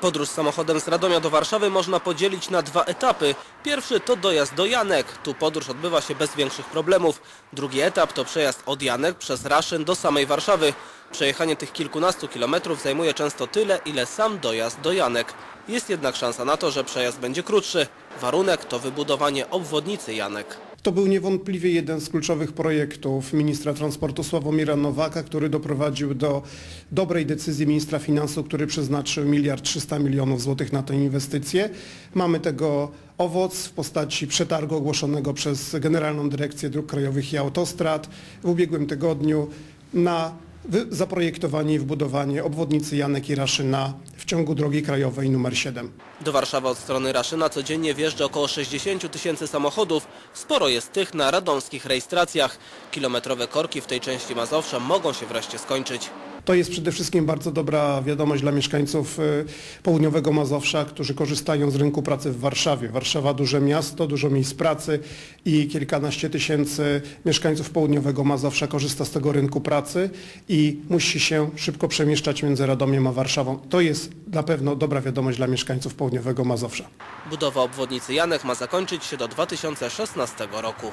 Podróż samochodem z Radomia do Warszawy można podzielić na dwa etapy. Pierwszy to dojazd do Janek. Tu podróż odbywa się bez większych problemów. Drugi etap to przejazd od Janek przez Raszyn do samej Warszawy. Przejechanie tych kilkunastu kilometrów zajmuje często tyle, ile sam dojazd do Janek. Jest jednak szansa na to, że przejazd będzie krótszy. Warunek to wybudowanie obwodnicy Janek. To był niewątpliwie jeden z kluczowych projektów ministra transportu Sławomira Nowaka, który doprowadził do dobrej decyzji ministra finansów, który przeznaczył miliard 300 milionów złotych na tę inwestycję. Mamy tego owoc w postaci przetargu ogłoszonego przez Generalną Dyrekcję Dróg Krajowych i Autostrad w ubiegłym tygodniu na zaprojektowanie i wbudowanie obwodnicy Janek i Raszyna w ciągu drogi krajowej nr 7. Do Warszawy od strony Raszyna codziennie wjeżdża około 60 tysięcy samochodów. Sporo jest tych na radomskich rejestracjach. Kilometrowe korki w tej części Mazowsza mogą się wreszcie skończyć. To jest przede wszystkim bardzo dobra wiadomość dla mieszkańców y, południowego Mazowsza, którzy korzystają z rynku pracy w Warszawie. Warszawa duże miasto, dużo miejsc pracy i kilkanaście tysięcy mieszkańców południowego Mazowsza korzysta z tego rynku pracy i musi się szybko przemieszczać między Radomiem a Warszawą. To jest na pewno dobra wiadomość dla mieszkańców południowego Mazowsza. Budowa obwodnicy Janek ma zakończyć się do 2016 roku.